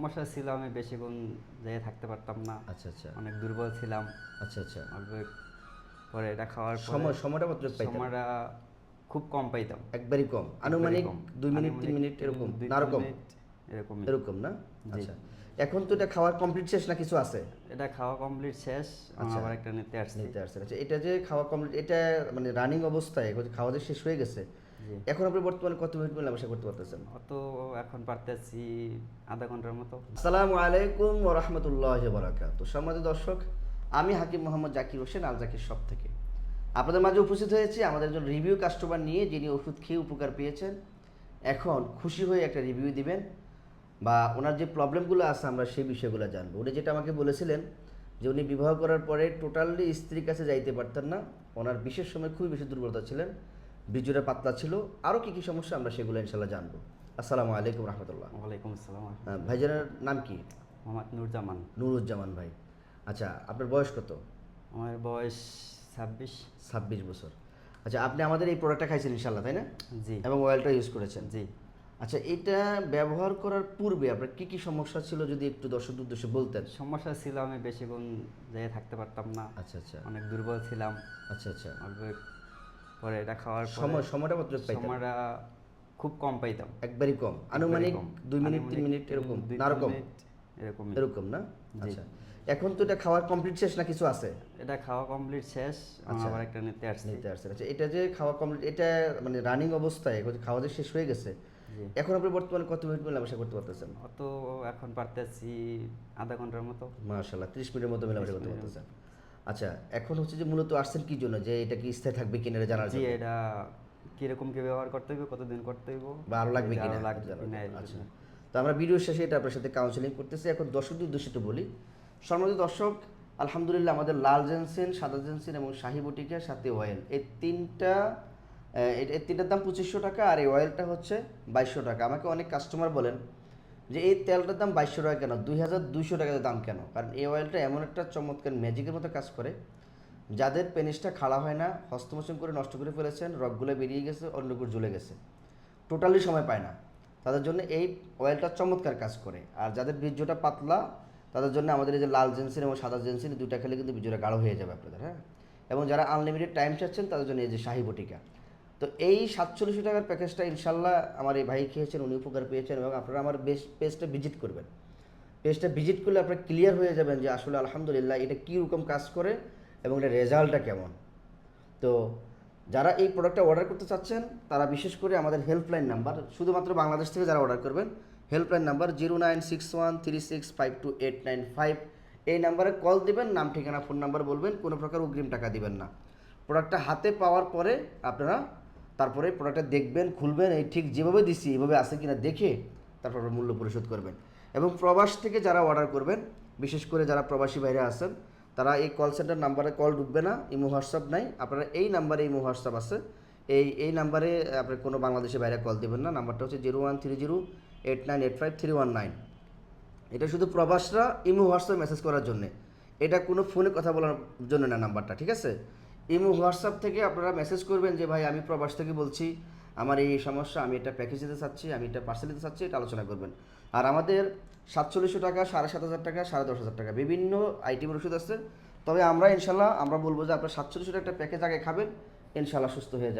সমস্যা ছিল আমি বেশিক্ষণ যেয়ে থাকতে পারতাম না। আচ্ছা আচ্ছা। অনেক দুর্বল ছিলাম। আচ্ছা আচ্ছা। অল্প পরে এটা খাওয়ার পরে সময় সময়টা কত পাইতেন সময়টা খুব কম পাইতাম। একবারই কম। আনুমানিক। দুই মিনিট তিন মিনিট এরকম? দুই না তিন এরকম এরকম না? আচ্ছা। এখন তো এটা খাওয়ার কমপ্লিট শেষ না কিছু আছে? এটা খাওয়া কমপ্লিট শেষ। আচ্ছা। আবার একটা নিতে আসছি। নিতে আসছেন আচ্ছা এটা যে খাওয়া কমপ্লিট এটা মানে রানিং অবস্থায় খাওয়া যে শেষ হয়ে গেছে এখন আপনি বর্তমানে কত মিনিট মেলামেশা করতে পারতেছেন? অত এখন পারতেছি আধা ঘণ্টার মতো। আসসালামু আলাইকুম ওয়া রাহমাতুল্লাহি ওয়া বারাকাতুহু। সম্মানিত দর্শক আমি হাকিম মোহাম্মদ জাকির হোসেন আল জাকির শপ থেকে। আপনাদের মাঝে উপস্থিত হয়েছি আমাদের একজন রিভিউ কাস্টমার নিয়ে যিনি ওষুধ খেয়ে উপকার পেয়েছেন। এখন খুশি হয়ে একটা রিভিউ দিবেন বা ওনার যে প্রবলেমগুলো আছে আমরা সেই বিষয়গুলো জানব। উনি যেটা আমাকে বলেছিলেন যে উনি বিবাহ করার পরে টোটালি স্ত্রীর কাছে যাইতে পারতেন না। ওনার বিশেষ সময় খুবই বেশি দুর্বলতা ছিলেন। বীজুরা পাতলা ছিল। আরও কী কী সমস্যা আমরা সেগুলো ইনশাল্লাহ জানব। আসসালামু আলাইকুম রহমতুল্লাহ। ওয়ালাইকুম আসসালাম ভাইজানের নাম কি? মোহাম্মদ নুরজামান নুরুজ্জামান ভাই। আচ্ছা আপনার বয়স কত? আমার বয়স ছাব্বিশ। ছাব্বিশ বছর। আচ্ছা আপনি আমাদের এই প্রোডাক্টটা খাইছেন ইনশাল্লাহ তাই না? জি। এবং অয়েলটা ইউজ করেছেন। জি। আচ্ছা এটা ব্যবহার করার পূর্বে আপনার কি কি সমস্যা ছিল যদি একটু দর্শক উদ্দেশ্যে বলতেন? সমস্যা ছিল আমি বেশিক্ষণ যেয়ে থাকতে পারতাম না। আচ্ছা আচ্ছা। অনেক দুর্বল ছিলাম। আচ্ছা আচ্ছা। অল্প পরে এটা খাওয়ার সময় সময়টা কত পাইতেন সময়টা খুব কম পাইতাম। একবারই কম? আনুমানিক। দুই মিনিট তিন মিনিট এরকম? না তিন এরকম এরকম না? আচ্ছা। এখন তো এটা খাওয়ার কমপ্লিট শেষ না কিছু আছে? এটা খাওয়া কমপ্লিট শেষ। আচ্ছা। আবার একটা নিতে আসছি। নিতে আসছেন আচ্ছা এটা যে খাওয়া কমপ্লিট এটা মানে রানিং অবস্থায় খাওয়া যে শেষ হয়ে গেছে এখন আপনি বর্তমানে কত মিনিট মেলামেশা করতে পারতেছেন? অত এখন পারতেছি আধা ঘণ্টার মতো। মাশাল্লাহ ত্রিশ মিনিটের মতো মেলামেশা করতে 30 পারতেছেন। আচ্ছা এখন হচ্ছে যে মূলত আসছেন কি জন্য? যে এটা কি স্থায়ী থাকবে কিনা জানার জন্য। এটা কীরকম কি ব্যবহার করতে হবে কতদিন করতে হইব বা আরও লাগবে কিনা। আচ্ছা। তো আমরা ভিডিও শেষে এটা আপনার সাথে কাউন্সিলিং করতেছি। এখন দর্শকদের উদ্দেশ্যে একটু বলি। সম্মানিত দর্শক আলহামদুলিল্লাহ আমাদের লাল জেনসেন সাদা জেনসেন এবং শাহি বটিকার সাথে অয়েল এই তিনটা এই তিনটার দাম পঁচিশশো টাকা আর এই অয়েলটা হচ্ছে বাইশশো টাকা। আমাকে অনেক কাস্টমার বলেন যে এই তেলটার দাম বাইশশো টাকা কেন? দুই হাজার দুইশো টাকা দাম কেন? কারণ এই অয়েলটা এমন একটা চমৎকার ম্যাজিকের মতো কাজ করে, যাদের পেনিসটা খাড়া হয় না, হস্তমোচন করে নষ্ট করে ফেলেছেন, রগগুলো বেরিয়ে গেছে অন্যগুলো জ্বলে গেছে। টোটালি সময় পায় না। তাদের জন্য এই অয়েলটা চমৎকার কাজ করে। আর যাদের বীর্যটা পাতলা, তাদের জন্য আমাদের এই যে লাল জেন্সিন এবং সাদা জেন্সিন দুইটা খেলে কিন্তু বীর্যটা গাঢ় হয়ে যাবে আপনাদের হ্যাঁ? এবং যারা আনলিমিটেড টাইম চাচ্ছেন, তাদের জন্য এই যে শাহি বটিকা। তো এই সাতচল্লিশ টাকার প্যাকেজটা ইনশাল্লাহ আমার এই ভাই খেয়েছেন, উনি উপকার পেয়েছেন এবং আপনারা আমার বেশ পেজটা ভিজিট করবেন। পেজটা ভিজিট করলে আপনারা ক্লিয়ার হয়ে যাবেন যে আসলে আলহামদুলিল্লাহ এটা কীরকম কাজ করে এবং এটা রেজাল্টটা কেমন। তো যারা এই প্রোডাক্টটা অর্ডার করতে চাচ্ছেন, তারা বিশেষ করে আমাদের হেল্পলাইন নাম্বার শুধুমাত্র বাংলাদেশ থেকে যারা অর্ডার করবেন helpline number zero nine six one three six five two eight nine five এই নাম্বারে কল দিবেন, নাম, ঠিকানা ফোন নাম্বার বলবেন, কোনো প্রকার অগ্রিম টাকা দিবেন না। প্রোডাক্টটা হাতে পাওয়ার পরে আপনারা তারপরে প্রোডাক্টটা দেখবেন, খুলবেন, এই ঠিক যেভাবে দিচ্ছি এভাবে আছে কিনা দেখে তারপর মূল্য পরিশোধ করবেন। এবং প্রবাস থেকে যারা অর্ডার করবেন, বিশেষ করে যারা প্রবাসী বাইরে আছেন, তারা এই কল সেন্টার নাম্বারে কল ঢুকবে না, ইমো হোয়াটসঅ্যাপ নাই। আপনারা এই নাম্বারে ইমো হোয়াটসঅ্যাপ আছে। এই এই নাম্বারে আপনার কোনো বাংলাদেশের বাইরে কল দেবেন না। নাম্বারটা হচ্ছে zero one three zero eight nine eight five three one nine এটা শুধু প্রবাসরা ইমো হোয়াটসঅ্যাপ মেসেজ করার জন্যে। এটা কোনো ফোনে কথা বলার জন্য না নাম্বারটা ঠিক আছে? ইমো, হোয়াটসঅ্যাপ থেকে আপনারা মেসেজ করবেন যে, ভাই, আমি প্রবাস থেকে বলছি। আমার এই সমস্যা, আমি এটা প্যাকেজ দিতে চাচ্ছি, আমি এটা পার্সেল দিতে চাচ্ছি, এটা আলোচনা করবেন। আর আমাদের সাতচল্লিশশো টাকা, সাড়ে সাত হাজার টাকা, সাড়ে দশ হাজার টাকা বিভিন্ন আইটেমের ওষুধ আছে। তবে আমরা, ইনশাল্লাহ, আমরা বলব যে, আপনার সাতচল্লিশশো টাকা একটা প্যাকেজ আগে খাবেন, ইনশাল্লাহ সুস্থ হয়ে যাবে।